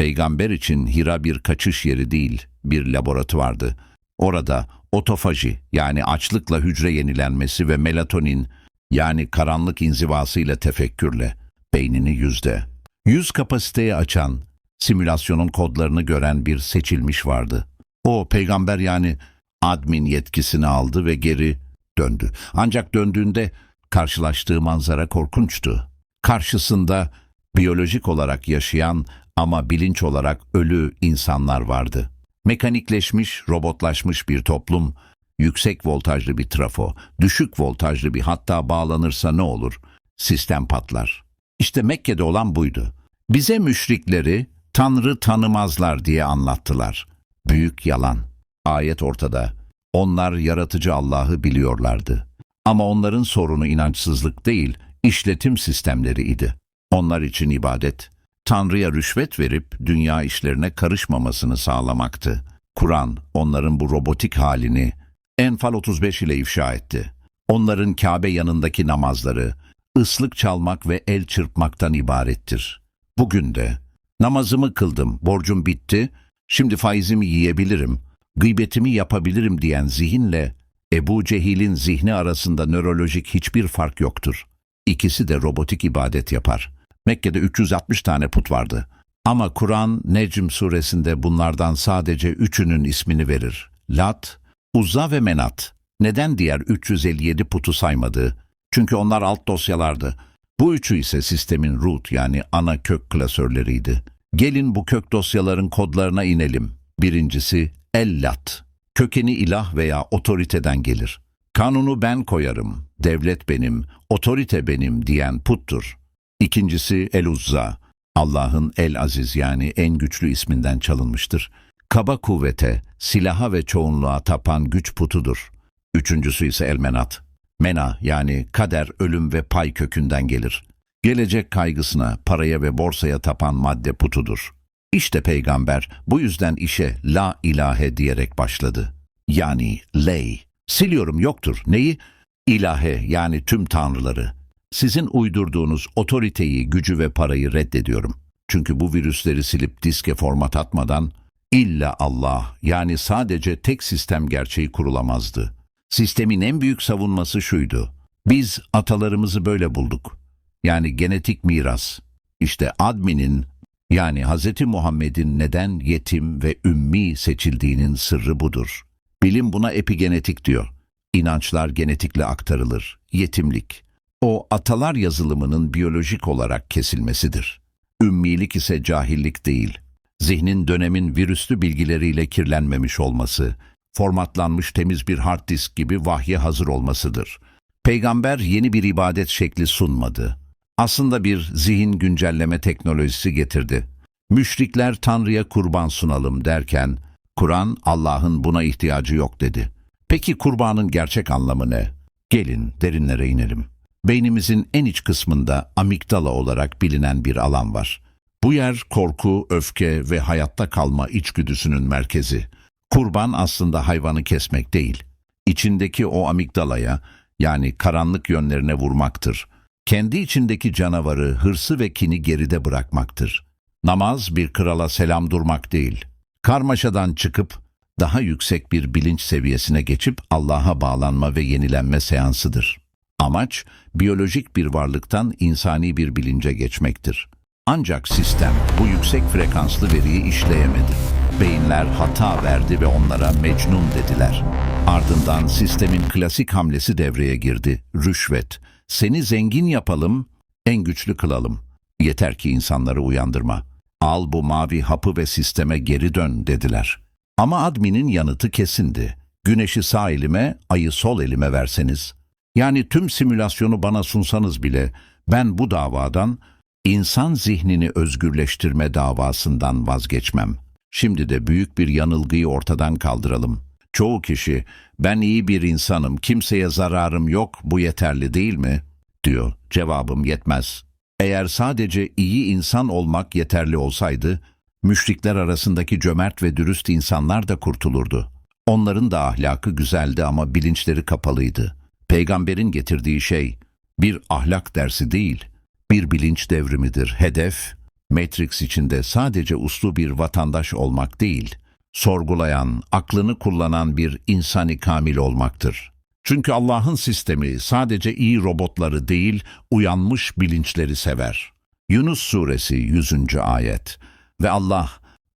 Peygamber için Hira bir kaçış yeri değil, bir laboratuvardı. Orada otofaji yani açlıkla hücre yenilenmesi ve melatonin yani karanlık inzivasıyla tefekkürle beynini yüzde. Yüz kapasiteyi açan, simülasyonun kodlarını gören bir seçilmiş vardı. O peygamber yani admin yetkisini aldı ve geri döndü. Ancak döndüğünde karşılaştığı manzara korkunçtu. Karşısında biyolojik olarak yaşayan ama bilinç olarak ölü insanlar vardı. Mekanikleşmiş, robotlaşmış bir toplum, yüksek voltajlı bir trafo, düşük voltajlı bir hatta bağlanırsa ne olur? Sistem patlar. İşte Mekke'de olan buydu. Bize müşrikleri Tanrı tanımazlar diye anlattılar. Büyük yalan. Ayet ortada. Onlar yaratıcı Allah'ı biliyorlardı. Ama onların sorunu inançsızlık değil, işletim sistemleri idi. Onlar için ibadet, Tanrı'ya rüşvet verip dünya işlerine karışmamasını sağlamaktı. Kur'an onların bu robotik halini Enfal 35 ile ifşa etti. Onların Kabe yanındaki namazları, ıslık çalmak ve el çırpmaktan ibarettir. Bugün de namazımı kıldım, borcum bitti, şimdi faizimi yiyebilirim, gıybetimi yapabilirim diyen zihinle Ebu Cehil'in zihni arasında nörolojik hiçbir fark yoktur. İkisi de robotik ibadet yapar. Mekke'de 360 tane put vardı. Ama Kur'an Necm suresinde bunlardan sadece üçünün ismini verir. Lat, Uzza ve Menat. Neden diğer 357 putu saymadı? Çünkü onlar alt dosyalardı. Bu üçü ise sistemin root yani ana kök klasörleriydi. Gelin bu kök dosyaların kodlarına inelim. Birincisi Ellat. Kökeni ilah veya otoriteden gelir. Kanunu ben koyarım, devlet benim, otorite benim diyen puttur. İkincisi El-Uzza. Allah'ın El-Aziz yani en güçlü isminden çalınmıştır. Kaba kuvvete, silaha ve çoğunluğa tapan güç putudur. Üçüncüsü ise El-Menat. Mena yani kader, ölüm ve pay kökünden gelir. Gelecek kaygısına, paraya ve borsaya tapan madde putudur. İşte peygamber bu yüzden işe la ilahe diyerek başladı. Yani ley. Siliyorum yoktur. Neyi? İlahe yani tüm tanrıları. Sizin uydurduğunuz otoriteyi, gücü ve parayı reddediyorum. Çünkü bu virüsleri silip diske format atmadan illa Allah yani sadece tek sistem gerçeği kurulamazdı. Sistemin en büyük savunması şuydu. Biz atalarımızı böyle bulduk. Yani genetik miras. İşte adminin yani Hz. Muhammed'in neden yetim ve ümmi seçildiğinin sırrı budur. Bilim buna epigenetik diyor. İnançlar genetikle aktarılır. Yetimlik. O atalar yazılımının biyolojik olarak kesilmesidir. Ümmilik ise cahillik değil. Zihnin dönemin virüslü bilgileriyle kirlenmemiş olması, formatlanmış temiz bir hard disk gibi vahye hazır olmasıdır. Peygamber yeni bir ibadet şekli sunmadı. Aslında bir zihin güncelleme teknolojisi getirdi. Müşrikler Tanrı'ya kurban sunalım derken, Kur'an Allah'ın buna ihtiyacı yok dedi. Peki kurbanın gerçek anlamı ne? Gelin derinlere inelim. Beynimizin en iç kısmında amigdala olarak bilinen bir alan var. Bu yer korku, öfke ve hayatta kalma içgüdüsünün merkezi. Kurban aslında hayvanı kesmek değil. İçindeki o amigdalaya yani karanlık yönlerine vurmaktır. Kendi içindeki canavarı, hırsı ve kini geride bırakmaktır. Namaz bir krala selam durmak değil. Karmaşadan çıkıp daha yüksek bir bilinç seviyesine geçip Allah'a bağlanma ve yenilenme seansıdır. Amaç biyolojik bir varlıktan insani bir bilince geçmektir. Ancak sistem bu yüksek frekanslı veriyi işleyemedi. Beyinler hata verdi ve onlara mecnun dediler. Ardından sistemin klasik hamlesi devreye girdi. Rüşvet. Seni zengin yapalım, en güçlü kılalım. Yeter ki insanları uyandırma. Al bu mavi hapı ve sisteme geri dön dediler. Ama adminin yanıtı kesindi. Güneşi sağ elime, ayı sol elime verseniz. Yani tüm simülasyonu bana sunsanız bile ben bu davadan insan zihnini özgürleştirme davasından vazgeçmem. Şimdi de büyük bir yanılgıyı ortadan kaldıralım. Çoğu kişi ben iyi bir insanım, kimseye zararım yok, bu yeterli değil mi? diyor. Cevabım yetmez. Eğer sadece iyi insan olmak yeterli olsaydı, müşrikler arasındaki cömert ve dürüst insanlar da kurtulurdu. Onların da ahlakı güzeldi ama bilinçleri kapalıydı. Peygamberin getirdiği şey bir ahlak dersi değil, bir bilinç devrimidir. Hedef Matrix içinde sadece uslu bir vatandaş olmak değil, sorgulayan, aklını kullanan bir insani kamil olmaktır. Çünkü Allah'ın sistemi sadece iyi robotları değil, uyanmış bilinçleri sever. Yunus Suresi 100. ayet Ve Allah,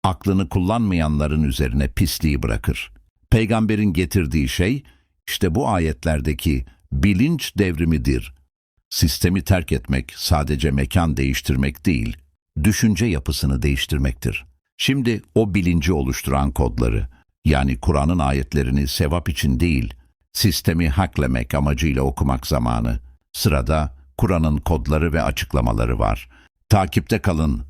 aklını kullanmayanların üzerine pisliği bırakır. Peygamberin getirdiği şey, işte bu ayetlerdeki bilinç devrimidir. Sistemi terk etmek sadece mekan değiştirmek değil, düşünce yapısını değiştirmektir. Şimdi o bilinci oluşturan kodları, yani Kur'an'ın ayetlerini sevap için değil, sistemi haklemek amacıyla okumak zamanı. Sırada Kur'an'ın kodları ve açıklamaları var. Takipte kalın